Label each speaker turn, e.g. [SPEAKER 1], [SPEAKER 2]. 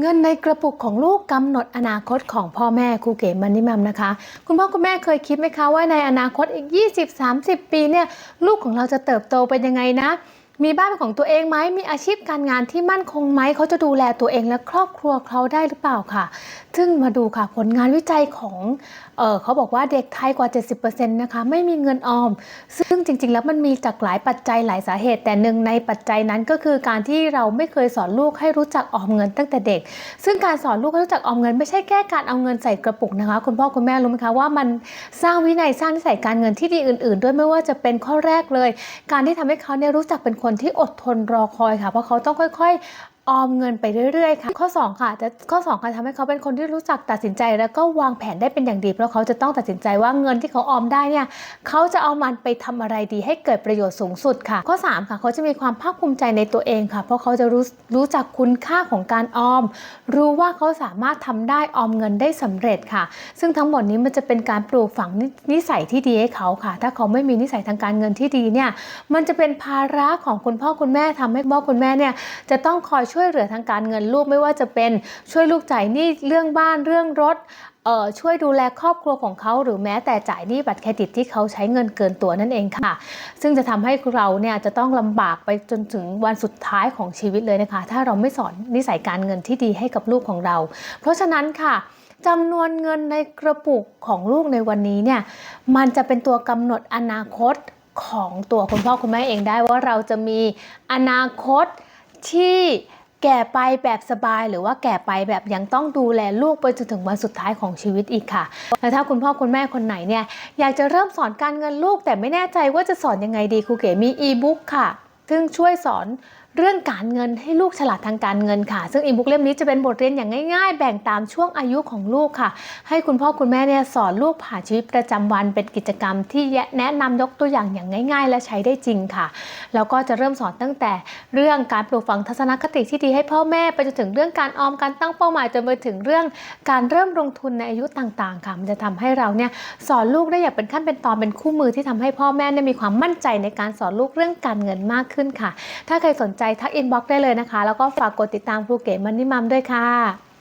[SPEAKER 1] เงินในกระปุกของลูกกำหนดอนาคตของพ่อแม่ครูเก๋มันนิมัมนะคะ คุณพ่อคุณแม่เคยคิดไหมคะว่าในอนาคตอีก 20-30 ปีเนี่ยลูกของเราจะเติบโตเป็นยังไงนะ มีบ้านเป็นของตัวเองไหมมีอาชีพการงานที่มั่นคงไหมเขาจะดูแลตัวเองและครอบครัวเขาได้หรือเปล่าค่ะ ซึ่งมาดูค่ะผลงานวิจัยของเออเขาบอกว่าเด็กไทยกว่า 70%นะคะไม่มีเงินออม ซึ่งจริง ๆ แล้วมันมีจากหลายปัจจัยหลายสาเหตุ แต่หนึ่งในปัจจัยนั้นก็คือการที่เราไม่เคยสอนลูกให้รู้จักออมเงินตั้งแต่เด็ก ซึ่งการสอนลูกให้รู้จักออมเงิน ไม่ใช่แค่การเอาเงินใส่กระปุกนะคะ คุณพ่อคุณแม่รู้ไหมคะว่ามันสร้างวินัยสร้างนิสัยการเงินที่ดีอื่น ๆ ด้วยไม่ว่าจะเป็นข้อแรกเลย การที่ทำให้เขาเนี่ยรู้จักเป็นคนที่อดทนรอคอยค่ะ เพราะเขาต้องค่อยๆ ออมเงินไปเรื่อยๆค่ะข้อ 2 ค่ะจะข้อ 2 ค่ะทำให้เขาเป็นคนที่รู้จักตัดสินใจ แล้วก็วางแผนได้เป็นอย่างดี เพราะเขาจะต้องตัดสินใจว่าเงินที่เขาออมได้เนี่ยเขาจะเอามันไปทำอะไรดีให้เกิดประโยชน์สูงสุดค่ะ ข้อ 3 ค่ะเขาจะมีความภาคภูมิใจในตัวเองค่ะ เพราะเขาจะรู้รู้จักคุณค่าของการออม รู้ว่าเขาสามารถทำได้ออมเงินได้สำเร็จค่ะ ซึ่งทั้งหมดนี้มันจะเป็นการปลูกฝังนินิสัยที่ดีให้เขาค่ะ ถ้าเขาไม่มีนิสัยทางการเงินที่ดีเนี่ยมันจะเป็นภาระของคุณพ่อคุณแม่ทำให้พ่อคุณแม่เนี่ยจะต้องคอยช่วยเหลือทางการเงินลูกไม่ว่าจะเป็นช่วยลูกจ่ายหนี้เรื่องบ้านเรื่องรถเอ่อช่วยดูแลครอบครัวของเขาหรือแม้แต่จ่ายหนี้บัตรเครดิตที่เขาใช้เงินเกินตัวนั่นเองค่ะ ซึ่งจะทำให้เราเนี่ยจะต้องลำบากไปจนถึงวันสุดท้ายของชีวิตเลยนะคะ ถ้าเราไม่สอนนิสัยการเงินที่ดีให้กับลูกของเรา เพราะฉะนั้นค่ะจำนวนเงินในกระปุกของลูกในวันนี้เนี่ยมันจะเป็นตัวกำหนดอนาคตของตัวคุณพ่อคุณแม่เองได้ว่าเราจะมีอนาคตที่ แก่ไปแบบสบายหรือว่าแก่ไปแบบยังต้องดูแลลูกไปจนถึงวันสุดท้ายของชีวิตอีกค่ะและถ้าคุณพ่อคุณแม่คนไหนเนี่ยอยากจะเริ่มสอนการเงินลูกแต่ไม่แน่ใจว่าจะสอนยังไงดีครูเก๋มีอีบุ๊กค่ะ ซึ่งช่วยสอน เรื่องการเงินให้ลูกฉลาดทางการเงินค่ะ ซึ่งอีบุ๊กเล่มนี้จะเป็นบทเรียนอย่างง่าย ๆ แบ่งตามช่วงอายุของลูกค่ะ ให้คุณพ่อคุณแม่เนี่ยสอนลูกผ่านชีวิตประจำวันเป็นกิจกรรมที่แนะนำยกตัวอย่างอย่างง่าย ๆ และใช้ได้จริงค่ะ แล้วก็จะเริ่มสอนตั้งแต่เรื่องการปลูกฝังทัศนคติที่ดีให้พ่อแม่ไปจนถึงเรื่องการออมการตั้งเป้าหมายจนไปถึงเรื่องการเริ่มลงทุนในอายุต่างๆ ค่ะมันจะทำให้เราเนี่ยสอนลูกได้อย่างเป็นขั้นเป็นตอนเป็นคู่มือที่ทำให้พ่อแม่เนี่ยมีความมั่นใจในการสอนลูกเรื่องการเงินมากขึ้นค่ะ ถ้าใครสนใจทักอินบ็อกซ์ได้เลยนะคะ แล้วก็ฝากกดติดตามครูเก๋มันนี่มัมด้วยค่ะ